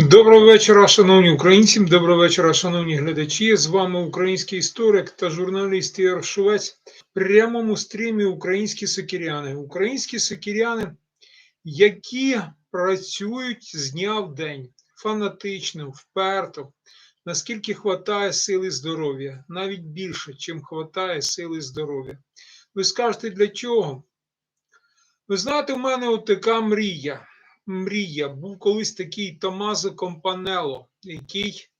Доброго вечора, шановні українці. Доброго вечора, шановні глядачі. З вами український історик та журналіст Ігор Шувець. В прямому стрімі українські сокіряни. Українські сокіряни, які працюють з дня в день фанатично, вперто, наскільки хватає сили здоров'я, навіть більше, чим хватає сили здоров'я. Ви скажете, для чого? Ви знаєте, у мене от така мрія мрія. Був колись такий Томазо Компанело, який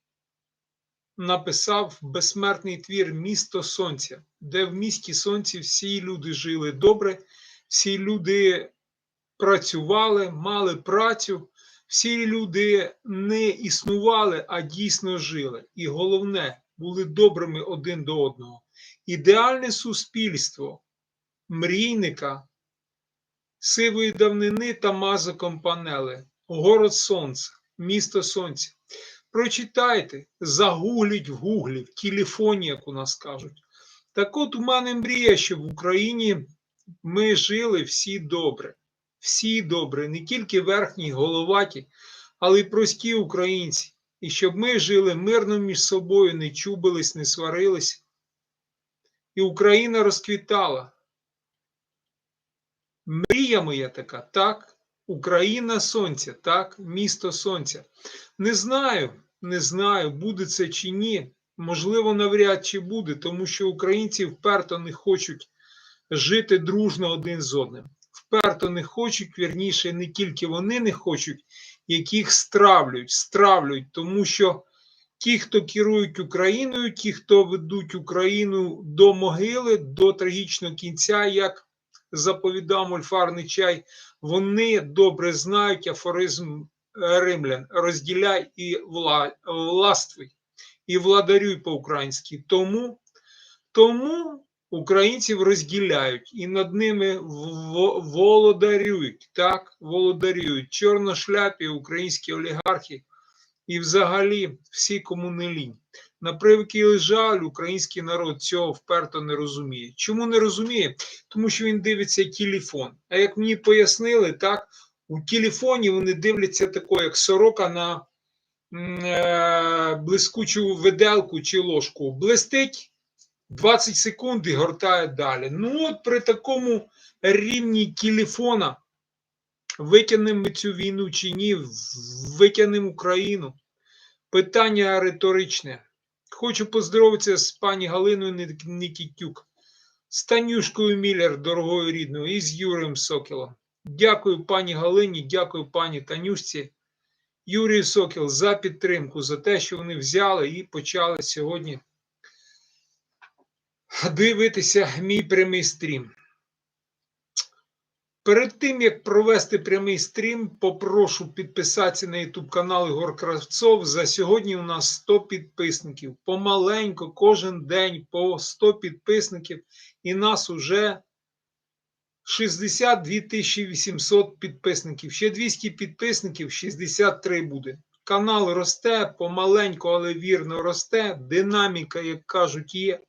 написав безсмертний твір Місто Сонця, де в місті Сонці всі люди жили добре, всі люди працювали, мали працю, всі люди не існували, а дійсно жили. І головне, були добрими один до одного. Ідеальне суспільство мрійника сивої давнини та мазиком панели, город сонця, місто сонця. Прочитайте, загугліть в гуглі, в телефоні, як у нас кажуть. Так от у мене мрія, що в Україні ми жили всі добре, всі добре, не тільки верхні, головаті, але й прості українці. І щоб ми жили мирно між собою, не чубились, не сварились. І Україна розквітала. Мрія моя така, так, Україна Сонця, так, місто Сонця. Не знаю, не знаю, буде це чи ні. Можливо, навряд чи буде, тому що українці вперто не хочуть жити дружно один з одним. Вперто не хочуть, вірніше, не тільки вони не хочуть, яких стравлюють, стравлюють, тому що ті, хто керують Україною, ті, хто ведуть Україну до могили, до трагічного кінця, як заповідав мульфарний чай, вони добре знають афоризм римлян: розділяй і вла, властвуй, і владарюй по-українськи. Тому, тому українців розділяють і над ними володарюють, так, володарюють. Чорношляпі українські олігархи і взагалі всі кому не лінь. На превеликий жаль, український народ цього вперто не розуміє. Чому не розуміє? Тому що він дивиться телефон. А як мені пояснили, так у телефоні вони дивляться тако, як сорока на е, блискучу виделку чи ложку. Блистить 20 секунд і гортає далі. Ну, от при такому рівні телефона витягнемо цю війну чи ні, витягнемо Україну. Питання риторичне. Хочу поздоровитися з пані Галиною Нікітюк, з Танюшкою Міллер, дорогою рідною, і з Юрієм Сокілом. Дякую пані Галині, дякую пані Танюшці, Юрію Сокіл за підтримку, за те, що вони взяли і почали сьогодні дивитися мій прямий стрім. Перед тим, як провести прямий стрім, попрошу підписатися на YouTube канал Ігор Кравцов. За сьогодні у нас 100 підписників. Помаленько, кожен день по 100 підписників, і нас уже 62 800 підписників. Ще 200 підписників, 63 буде. Канал росте, помаленьку, але вірно росте. Динаміка, як кажуть, є.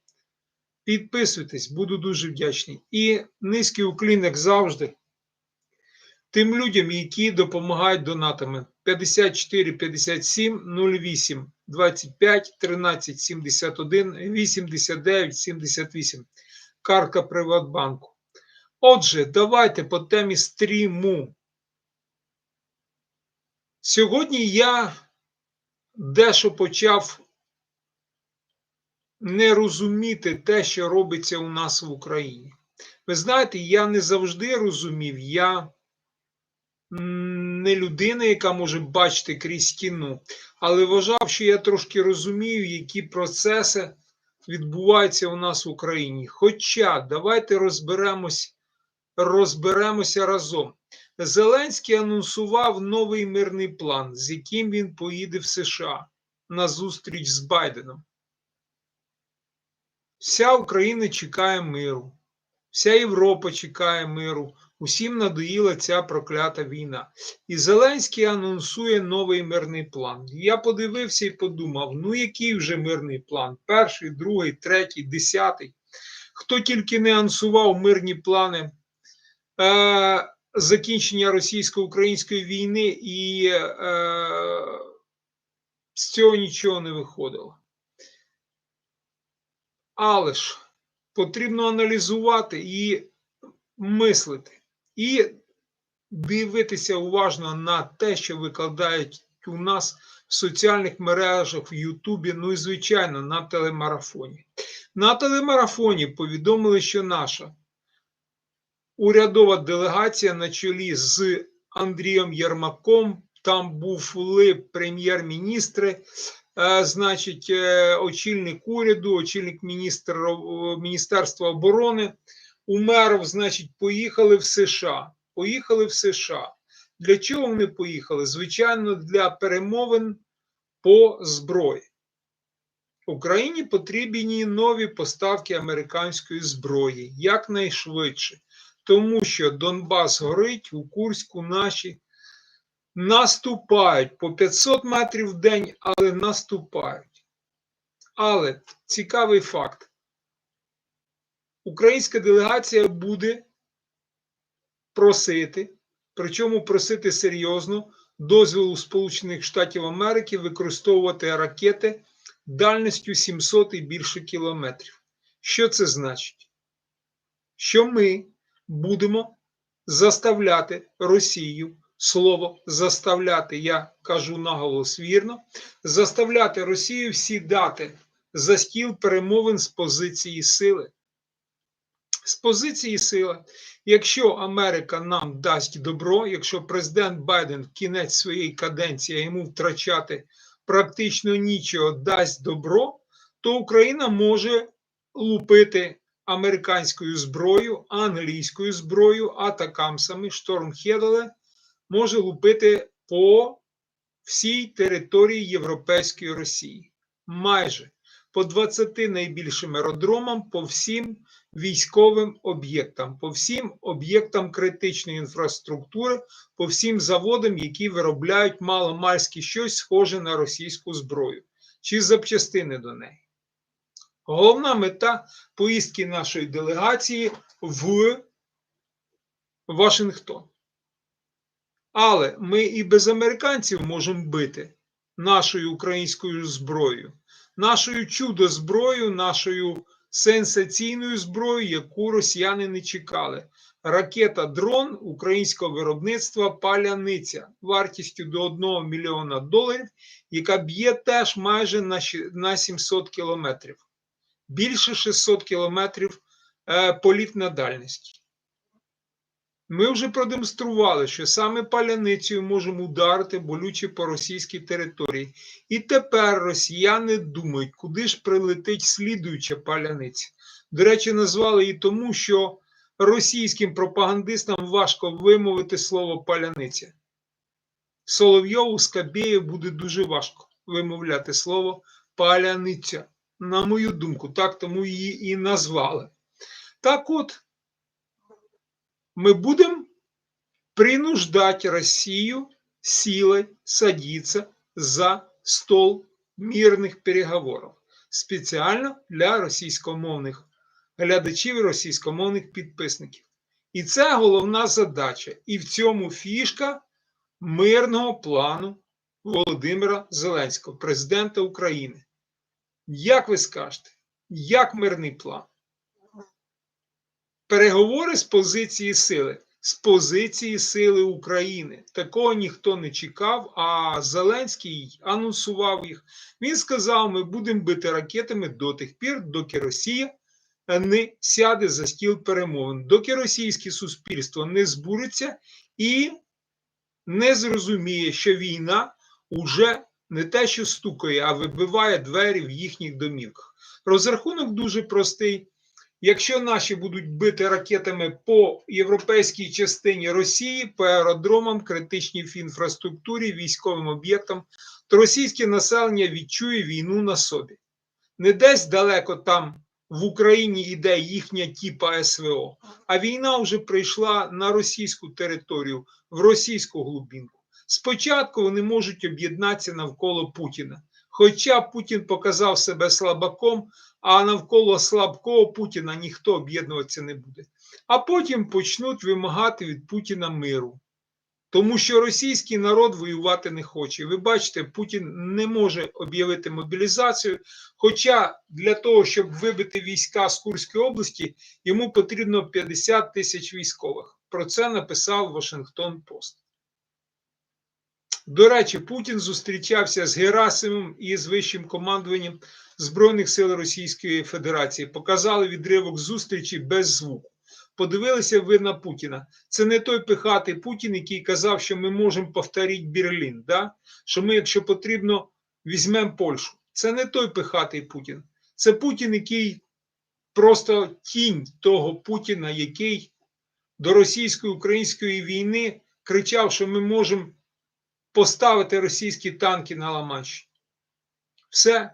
Підписуйтесь, буду дуже вдячний. І низький уклін, як завжди тим людям, які допомагають донатами 54 57 08 25 13 71 89 78. Картка Приватбанку. Отже, давайте по темі стріму. Сьогодні я дещо почав не розуміти те, що робиться у нас в Україні. Ви знаєте, я не завжди розумів, я не людина, яка може бачити крізь стіну, але вважав, що я трошки розумію, які процеси відбуваються у нас в Україні. Хоча давайте розберемось, розберемося разом. Зеленський анонсував новий мирний план, з яким він поїде в США на зустріч з Байденом. Вся Україна чекає миру, вся Європа чекає миру. Усім надоїла ця проклята війна. І Зеленський анонсує новий мирний план. Я подивився і подумав: ну який вже мирний план? Перший, другий, третій, десятий. Хто тільки не анонсував мирні плани е, закінчення російсько-української війни і е, з цього нічого не виходило. Але ж потрібно аналізувати і мислити, і дивитися уважно на те, що викладають у нас в соціальних мережах, в Ютубі, ну і звичайно на телемарафоні. На телемарафоні повідомили, що наша урядова делегація на чолі з Андрієм Єрмаком, там були прем'єр-міністри, е, значить, е, очільник уряду, очільник міністр, Міністерства оборони. Умеров, значить, поїхали в США. Поїхали в США. Для чого вони поїхали? Звичайно, для перемовин по зброї. Україні потрібні нові поставки американської зброї якнайшвидше, тому що Донбас горить у Курську наші наступають по 500 метрів в день, але наступають. Але цікавий факт: українська делегація буде просити, причому просити серйозно дозволу Сполучених Штатів Америки використовувати ракети дальністю 700 і більше кілометрів. Що це значить? Що ми будемо заставляти Росію слово заставляти, я кажу наголос вірно, заставляти Росію сідати за стіл перемовин з позиції сили. З позиції сили, якщо Америка нам дасть добро, якщо президент Байден в кінець своєї каденції йому втрачати практично нічого дасть добро, то Україна може лупити американською зброєю, англійською зброєю, атакамсами, штормхедале може лупити по всій території Європейської Росії. Майже по 20 найбільшим аеродромам, по всім військовим об'єктам, по всім об'єктам критичної інфраструктури, по всім заводам, які виробляють маломальське щось схоже на російську зброю чи запчастини до неї. Головна мета поїздки нашої делегації в Вашингтон. Але ми і без американців можемо бити нашою українською зброєю, нашою чудо-зброєю, нашою сенсаційною зброєю, яку росіяни не чекали. Ракета дрон українського виробництва паляниця вартістю до 1 мільйона доларів, яка б'є теж майже на 700 кілометрів. Більше 600 кілометрів політ на дальність. Ми вже продемонстрували, що саме паляницею можемо ударити болюче по російській території. І тепер росіяни думають, куди ж прилетить слідуюча паляниця. До речі, назвали її тому, що російським пропагандистам важко вимовити слово паляниця. Соловйову Скабєєв буде дуже важко вимовляти слово паляниця. На мою думку, так тому її і назвали. Так от мы будем принуждать Россию силой садиться за стол мирних переговорів спеціально для російськомовних глядачів і російськомовних підписників. І це головна задача. І в цьому фішка мирного плану Володимира Зеленського, президента України. Як ви скажете, як мирний план? Переговори з позиції сили, з позиції сили України. Такого ніхто не чекав. А Зеленський анонсував їх. Він сказав: ми будемо бити ракетами до тих пір, доки Росія не сяде за стіл перемовин, доки російське суспільство не збуриться і не зрозуміє, що війна уже не те, що стукає, а вибиває двері в їхніх домівках. Розрахунок дуже простий. Якщо наші будуть бити ракетами по європейській частині Росії, по аеродромам, критичній інфраструктурі, військовим об'єктам, то російське населення відчує війну на собі. Не десь далеко там в Україні йде їхня тіпа СВО, а війна вже прийшла на російську територію, в російську глубинку. Спочатку вони можуть об'єднатися навколо Путіна. Хоча Путін показав себе слабаком, а навколо слабкого Путіна ніхто об'єднуватися не буде. А потім почнуть вимагати від Путіна миру. Тому що російський народ воювати не хоче. Ви бачите, Путін не може об'явити мобілізацію. Хоча для того, щоб вибити війська з Курської області, йому потрібно 50 тисяч військових. Про це написав Вашингтон Пост. До речі, Путін зустрічався з Герасимом і з вищим командуванням Збройних сил Російської Федерації. Показали відривок зустрічі без звуку. Подивилися ви на Путіна. Це не той пихатий Путін, який казав, що ми можемо повторити Берлін. Да? Що ми, якщо потрібно, візьмемо Польщу. Це не той пихатий Путін. Це Путін, який просто тінь того Путіна, який до російсько-української війни кричав, що ми можемо поставити російські танки на Ла-Манші. Все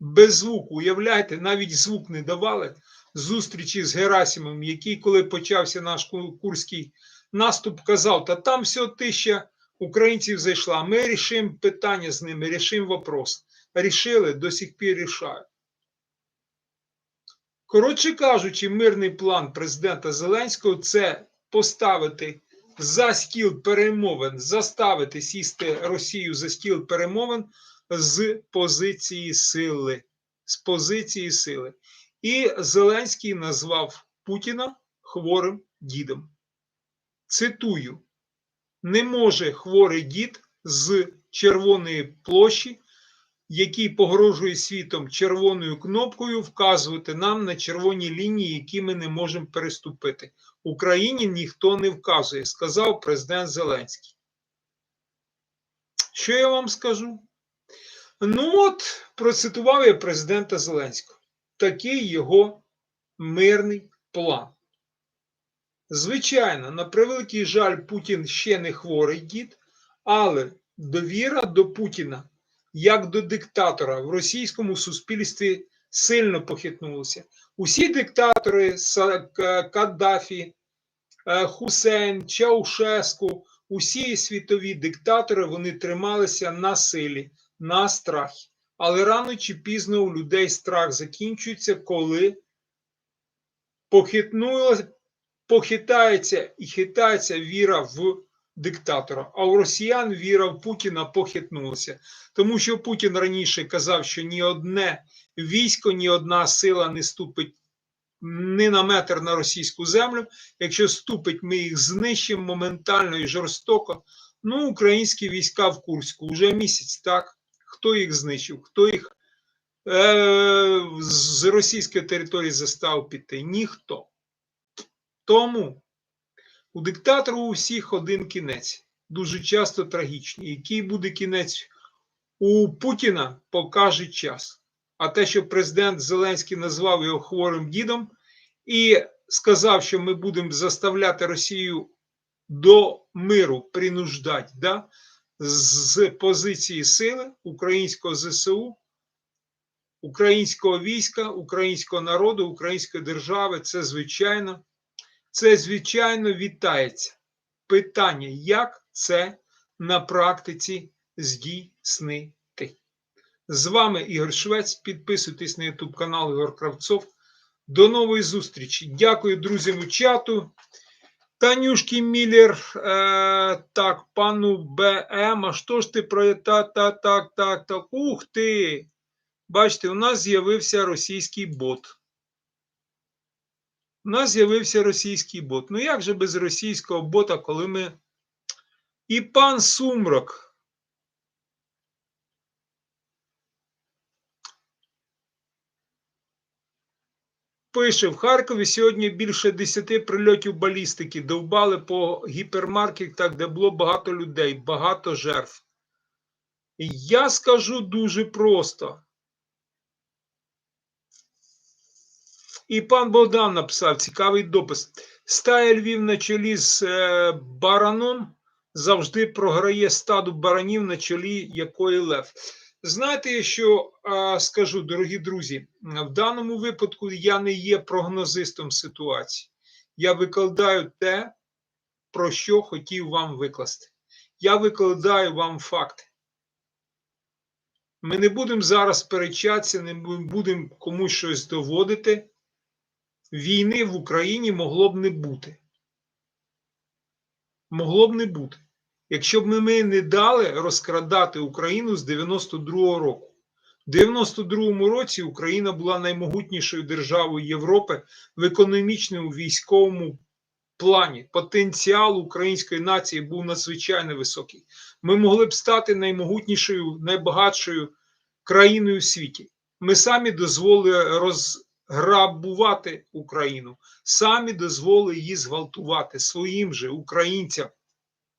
без звуку. Уявляєте, навіть звук не давали зустрічі з Герасимом, який, коли почався наш курський наступ, казав: та там всього тисяча українців зайшла. Ми рішимо питання з ними, рішимо вопрос. Рішили, до сих пір рішають. Коротше кажучи, мирний план президента Зеленського це поставити за стіл перемовин, заставити сісти Росію за стіл перемовин з позиції сили. З позиції сили. І Зеленський назвав Путіна хворим дідом. Цитую: не може хворий дід з Червоної площі, який погрожує світом червоною кнопкою, вказувати нам на червоні лінії, які ми не можемо переступити. Україні ніхто не вказує, сказав президент Зеленський. Що я вам скажу? Ну от, процитував я президента Зеленського. Такий його мирний план. Звичайно, на превеликий жаль, Путін ще не хворий дід, але довіра до Путіна, як до диктатора в російському суспільстві сильно похитнулася. Усі диктатори Каддафі, Хусейн, Чаушеску, усі світові диктатори вони трималися на силі, на страхі. Але рано чи пізно у людей страх закінчується, коли похитнула, похитається і хитається віра в диктатора. А у росіян віра в Путіна похитнулася. Тому що Путін раніше казав, що ні одне військо, ні одна сила не ступить ні на метр на російську землю. Якщо ступить, ми їх знищимо моментально і жорстоко. Ну, українські війська в Курську вже місяць так. Хто їх знищив? Хто їх е, з російської території застав піти? Ніхто. Тому у диктатору у всіх один кінець, дуже часто трагічний. Який буде кінець у Путіна, покаже час. А те, що президент Зеленський назвав його хворим дідом і сказав, що ми будемо заставляти Росію до миру принуждати, да? з позиції сили українського ЗСУ, українського війська, українського народу, української держави, це звичайно, це звичайно вітається. Питання, як це на практиці здійснити? З вами Ігор Швець. Підписуйтесь на YouTube канал Ігор Кравцов. До нової зустрічі. Дякую друзям у чату. Танюшки Міллер, е, так, пану БМ, а що ж ти про так, так, так, так, так. Ух ти! Бачите, у нас з'явився російський бот. У нас з'явився російський бот. Ну як же без російського бота, коли ми. І пан Сумрак. Пише, в Харкові сьогодні більше 10 прильотів балістики довбали по гіпермаркетах, де було багато людей, багато жертв. Я скажу дуже просто. І пан Богдан написав цікавий допис. Стая Львів на чолі з е, бараном завжди програє стаду баранів, на чолі якої лев. Знаєте, що скажу, дорогі друзі, в даному випадку я не є прогнозистом ситуації. Я викладаю те, про що хотів вам викласти. Я викладаю вам факти. Ми не будемо зараз сперечатися, не будемо комусь щось доводити. Війни в Україні могло б не бути. Могло б не бути. якщо б ми, не дали розкрадати Україну з 92-го року. В 92-му році Україна була наймогутнішою державою Європи в економічному військовому плані. Потенціал української нації був надзвичайно високий. Ми могли б стати наймогутнішою, найбагатшою країною в світі. Ми самі дозволили розграбувати Україну, самі дозволили її зґвалтувати своїм же українцям.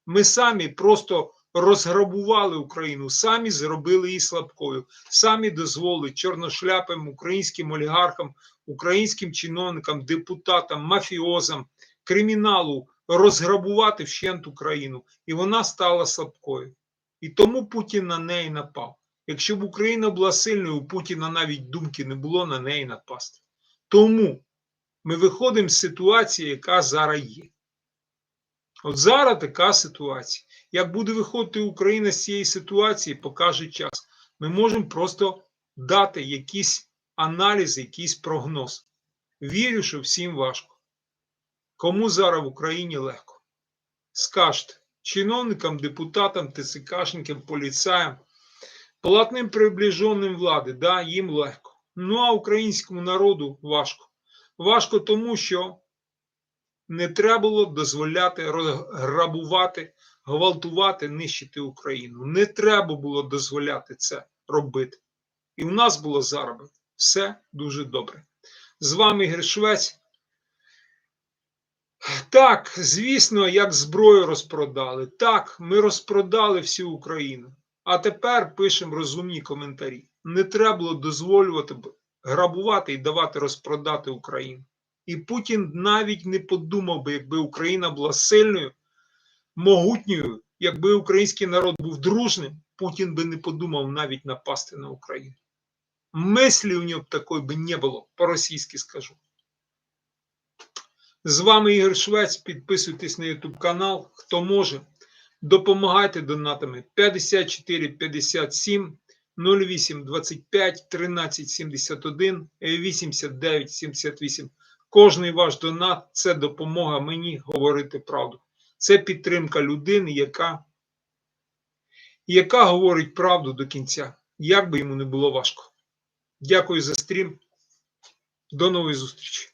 Ми самі просто розграбували Україну, самі зробили її слабкою, самі дозволили чорношляпим українським олігархам, українським чиновникам, депутатам, мафіозам, криміналу розграбувати вщент Україну, і вона стала слабкою. І тому Путін на неї напав. Якщо б Україна була сильною, у Путіна навіть думки не було на неї напасти. Тому ми виходимо з ситуації, яка зараз є. От зараз така ситуація. Як буде виходити Україна з цієї ситуації, покаже час. Ми можемо просто дати якийсь аналіз, якийсь прогноз. Вірю, що всім важко. Кому зараз в Україні легко? Скажете чиновникам, депутатам, ТЦКшникам, поліцаям, платним приближеним влади, да, їм легко. Ну а українському народу важко. Важко тому, що не треба було дозволяти грабувати, гвалтувати, нищити Україну. Не треба було дозволяти це робити. І в нас було зараз все дуже добре. З вами Ігор Швець. Так, звісно, як зброю розпродали. Так, ми розпродали всю Україну. А тепер пишемо розумні коментарі. Не треба було дозволювати грабувати і давати розпродати Україну. І Путін навіть не подумав би, якби Україна була сильною, могутньою, якби український народ був дружним, Путін би не подумав навіть напасти на Україну. Мислі у нього б такої би не було, по-російськи скажу. З вами Ігор Швець. Підписуйтесь на YouTube канал, хто може. Допомагайте донатами 54 57 08 25 13 71 89 78. Кожний ваш донат це допомога мені говорити правду. Це підтримка людини, яка, яка говорить правду до кінця, як би йому не було важко. Дякую за стрім. До нової зустрічі.